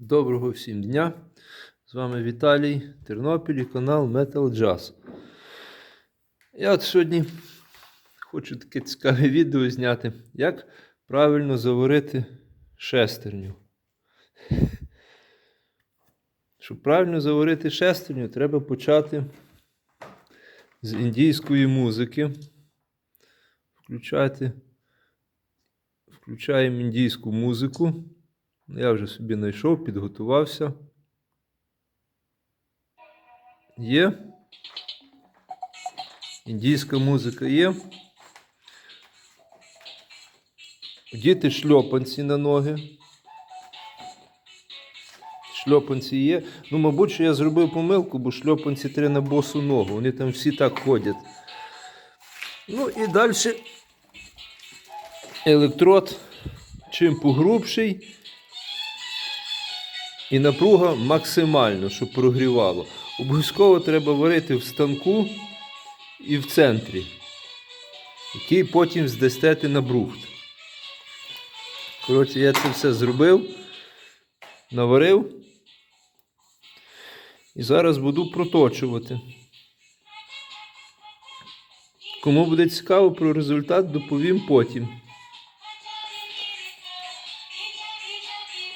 Доброго всім дня! З вами Віталій Тернопіль і канал Metal Jazz. Я от сьогодні хочу таке цікаве відео зняти, як правильно заварити шестерню. Щоб правильно заварити шестерню, треба почати з індійської музики. Включати. Включаємо індійську музику. Я вже собі знайшов, підготувався. Є. Індійська музика є. Діти шльопанці на ноги. Шльопанці є. Ну, мабуть, що я зробив помилку, бо шльопанці треба на босу ногу. Вони там всі так ходять. Ну і далі електрод чим погрубший. І напруга максимально, щоб прогрівало. Обов'язково треба варити в станку і в центрі, який потім здастете на брухт. Коротше, я це все зробив, наварив. І зараз буду проточувати. Кому буде цікаво про результат, доповім потім.